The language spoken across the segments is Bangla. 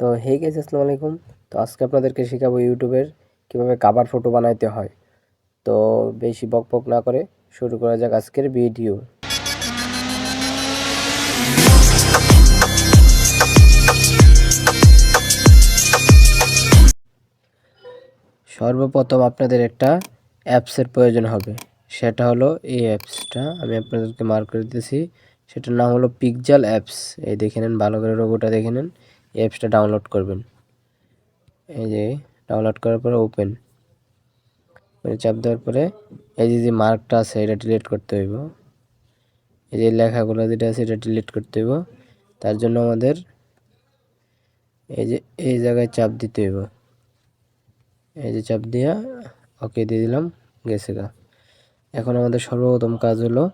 তো হে গেছে আসসালামু আলাইকুম। তো, আজকে আপনাদেরকে শেখাবো ইউটিউবের কীভাবে কাভার ফটো বানাইতে হয়। তো, বেশি বক বক না করে শুরু করা যাক আজকের ভিডিও সর্বপ্রথম আপনাদের একটা অ্যাপসের প্রয়োজন হবে। সেটা হলো এই অ্যাপসটা আমি আপনাদেরকে মার্ক করে দিতেছি। সেটার নাম হলো পিকজাল অ্যাপস এই দেখে নেন, ভালো করে রোগোটা দেখে নেন। অ্যাপসটা ডাউনলোড করবেন। এই যে ডাউনলোড করার পরে ওপেন চাপ দেওয়ার পরে এই যে যে মার্কটা আছে এটা ডিলিট করতে হইব। এই যে লেখাগুলো যেটা আছে এটা ডিলিট করতে হইব। তার জন্য আমাদের এই যে এই জায়গায় চাপ দিতে হইব। এই যে চাপ দিয়া ওকে দিয়ে দিলাম, গেছে গা। এখন আমাদের সর্বপ্রথম কাজ হলো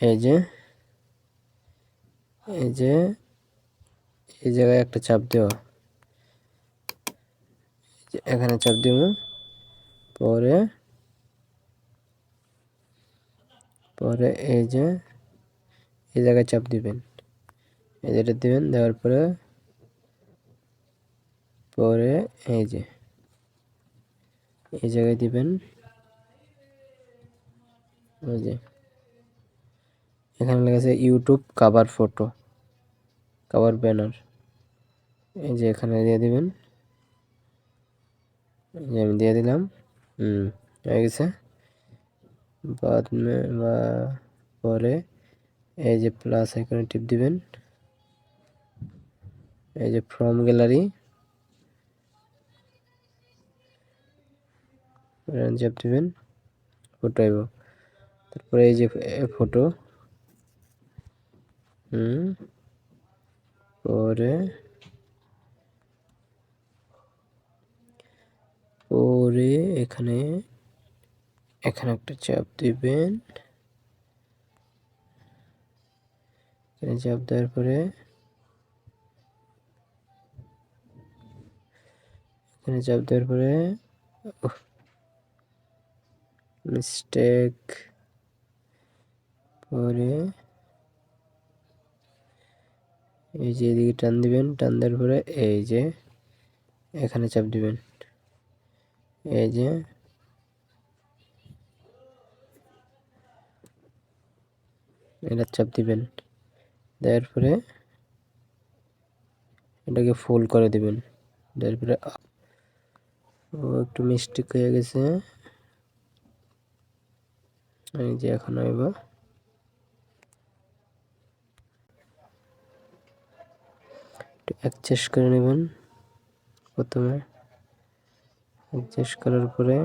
এই যে এই যে এই জায়গায় একটা চাপ দেওয়া। এখানে চাপ দিব। পরে পরে এই যে, এই জায়গায় চাপ দিবেন। এই যেটা দিবেন, দেওয়ার পরে পরে এই যে, এই জায়গায় দিবেন। যে, এখানে লেগেছে YouTube cover photo cover banner এই যে এখানে দিয়ে দিবেন। আমি দিয়ে দিলাম। হুম, হয়ে গেছে। বাদ বা পরে এই যে প্লাস এখানে টিপ দিবেন। এই যে ফ্রম গ্যালারি চাপ দিবেন। ফটো আইব। তারপরে এই যে ফটো হুম, পরে পরে এখানে এখানে একটা চাপ দিবেন। এখানে চাপ দেওয়ার পরে, এখানে চাপ দেওয়ার পরে মিস্টেক পরে, এই যে এদিকে টান দিবেন, টান দেওয়ার পরে এই যে এখানে চাপ দিবেন। এই যে। এটা চাপ দিবেন। দেওয়ার পরে এটাকে ফুল করে দিবেন। দেওয়ার পরে একটু মিস্টেক হয়ে গেছে। এই যে এখন এবার একটু অ্যাডজাস্ট করে নেবেন প্রথমে। অ্যাডজাস্ট করার পরে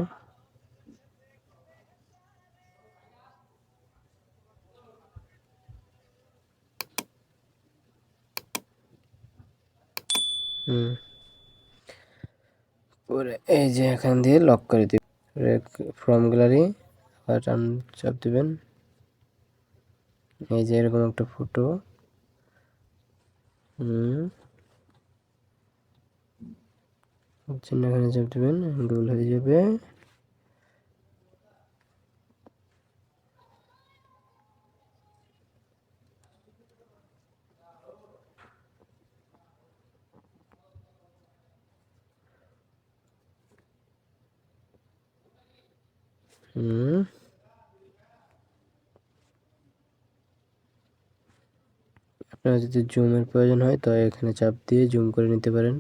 হুম। পরে এই যে এখান দিয়ে লক করে দিবেন। ফ্রম গ্যালারি আবার টান চাপ দিবেন। এই যে এরকম একটা ফটো হুম। চিহ্ন এখানে চাপ দেবেন গোল হয়ে যাবে। আপনার যদি জুমের প্রয়োজন হয়, তো এখানে চাপ দিয়ে জুম করে নিতে পারেন।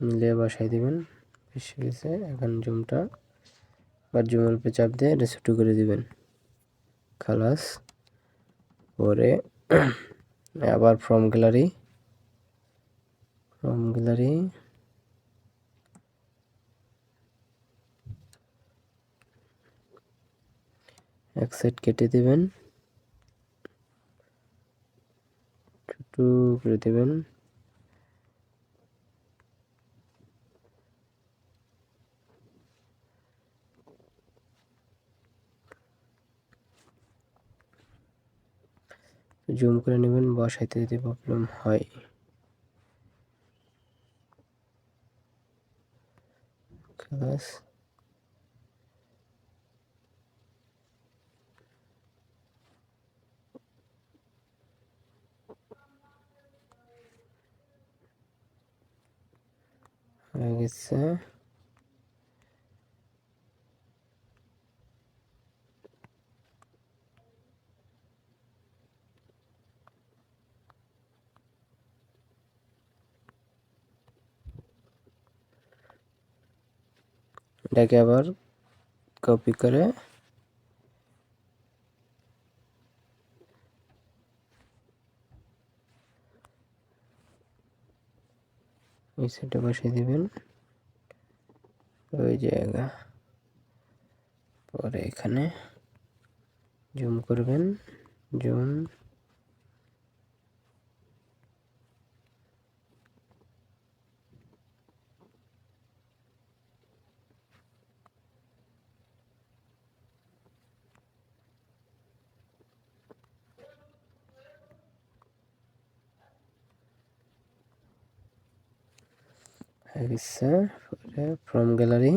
মিলিয়ে বসাই দিবেন। বেশি গেছে, এখন জুমটা বা জুমের উপরে চাপ দিয়ে এটা ছোটো করে দিবেন। খালাস পরে আবার ফ্রম গ্যালারি ফ্রম গ্যালারি এক সাইড কেটে দেবেন। ছোট করে দেবেন। জুম করে নেবেন বসাইতে যদি প্রবলেম হয়। হয়ে গেছে। এটাকে আবার কপি করে এই সাইডে বসিয়ে দিবেন। ওই জায়গা। পরে এখানে জুম করবেন। জুম হয়ে গেছে পরে from gallery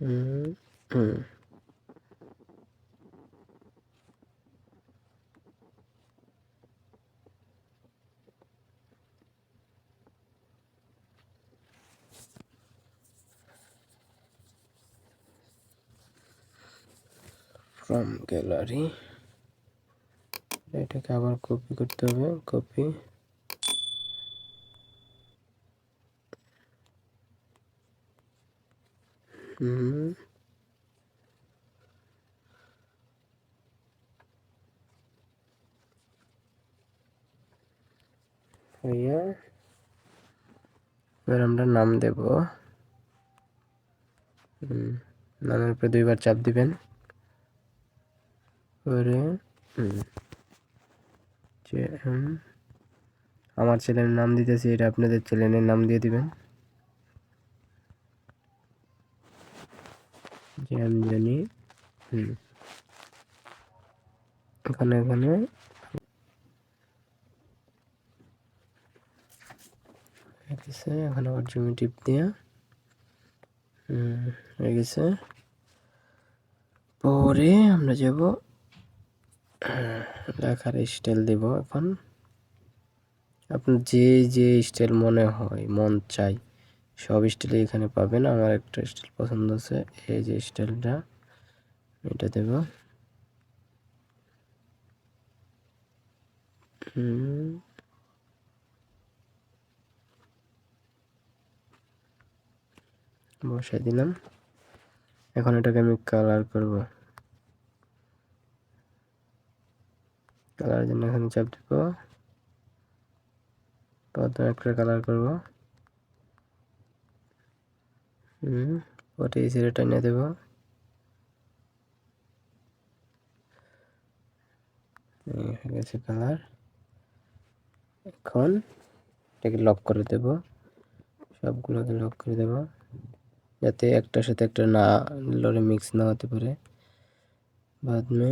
hmm hmm from gallery এটাকে আবার কপি করতে হবে কপি এবার আমরা নাম দেব। নামের উপরে দুইবার চাপ দিবেন। পরে হুম, হুম, আমার চ্যানেলের নাম দিতেছি এটা আপনাদের চ্যানেলের নাম দিয়ে দিবেন। যে আমি জানি এখানে এখানে গেছে এখন আবার জমি টিপ দিয়ে। হয়ে গেছে। পরে আমরা যাব লেখার স্টাইল দেব এখন। আপনার যে যে স্টাইল মনে হয়, মন চাই, সব স্টাইলে এখানে পাবেন। আমার একটা স্টাইল পছন্দ আছে এই যে স্টাইলটা এটা দেব। হুম। দিলাম। এখন এটাকে আমি কালার করব। কালারের জন্য এখানে চাপ দিব পদ্ম একটা কালার করব। হুম, ওটা এই সিরে টানিয়ে দেব। গেছে কালার এখন এটাকে লক করে দেব। সবগুলোকে লক করে দেব। যাতে একটার সাথে একটা না লড়ে মিক্স না হতে পারে। বাদ মে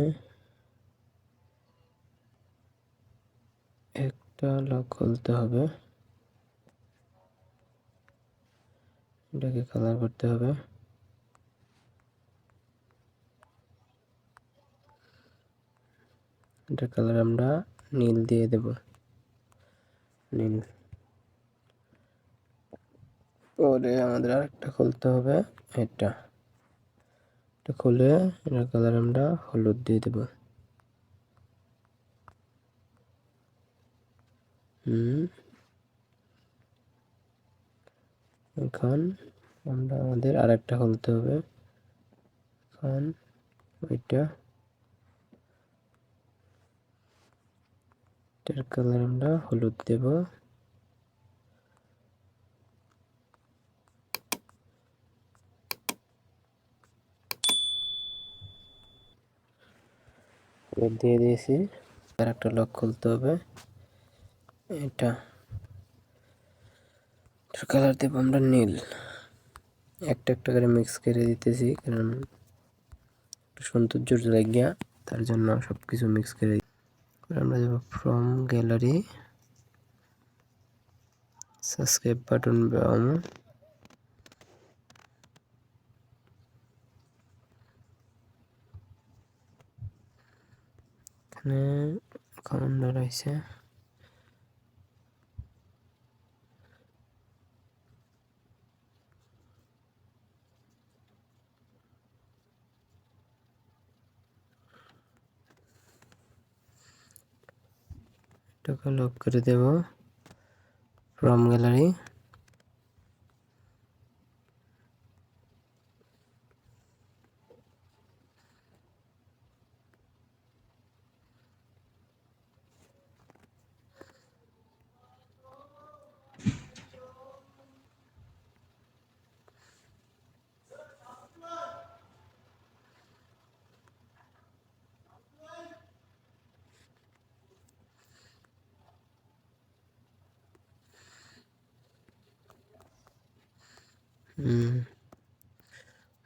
একটা লক খুলতে হবে। এটাকে কালার করতে হবে। এটা কালার আমরা নীল দিয়ে দেব। নীল। পরে আমাদের আরেকটা খুলতে হবে, এটা। এটা খুলে এটার কালার আমরা হলুদ দিয়ে দেব। এখন আমরা আমাদের আরেকটা খুলতে হবে। এখন ওইটা। এটার কালার আমরা হলুদ দেব। দিয়ে দিয়েছি। আর একটা লক খুলতে হবে। এটা। এটার কালার দেব আমরা নীল। একটা একটা করে মিক্স করে দিতেছি, কারণ সৌন্দর্য লাগিয়া তার জন্য সব কিছু মিক্স করে আমরা যাব ফ্রম গ্যালারি সাবস্ক্রাইব বাটন বাম। এখানে কমান্ডার আছে এটাকে লক করে দেব ফ্রম গ্যালারি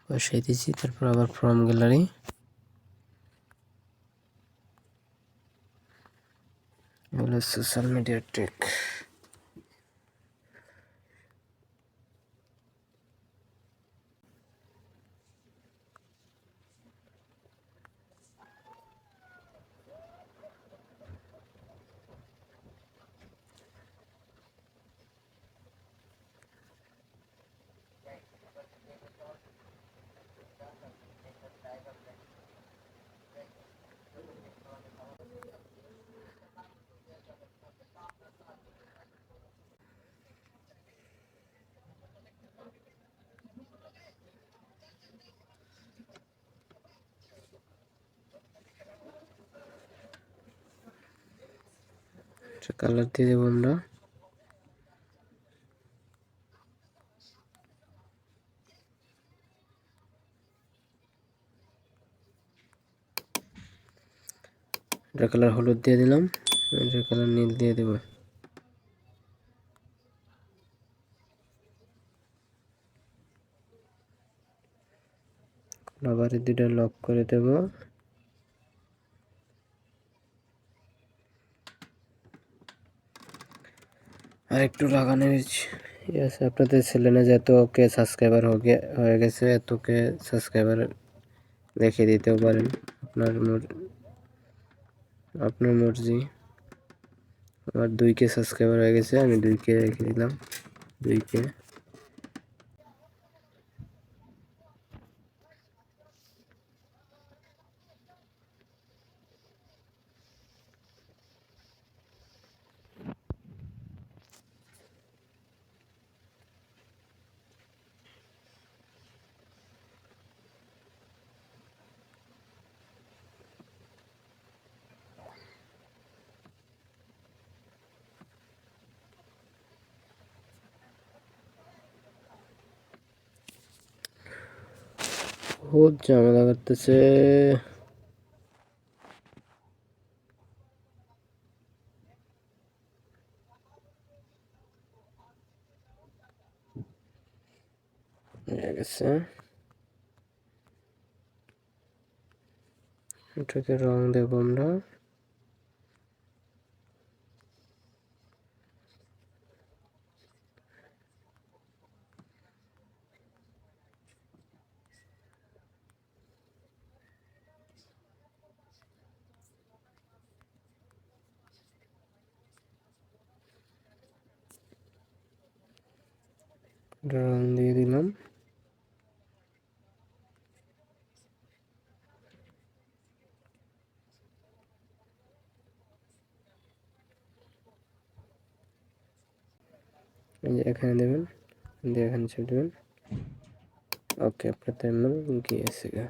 বসাই দিয়েছি তারপর আবার from gallery social media tech colour দিয়ে দেবো আমরা। এটা কালার হলুদ দিয়ে দিলাম, এটা কালার নীল দিয়ে দেবো। আবার দুটা লক করে দেব। আর একটু লাগানো আছে, আপনাদের ছেলে না যে এতকে সাবস্ক্রাইবার হয়ে গেছে এত ওকে সাবস্ক্রাইবার দেখে দিতেও পারেন। আপনার আপনার মর্জি। আমার দুই কে সাবস্ক্রাইবার হয়ে গেছে, আমি দুই কে রেখে দিলাম। দুই কে বহুত ঝামেলা করতেছে। গেছে। এটাকে রং দেব আমরা। রং দিয়ে দিলাম। এখানে দেবেন দিয়ে এখানে ছেড়ে দেবেন ওকে আপনার টাইম গিয়েছে গা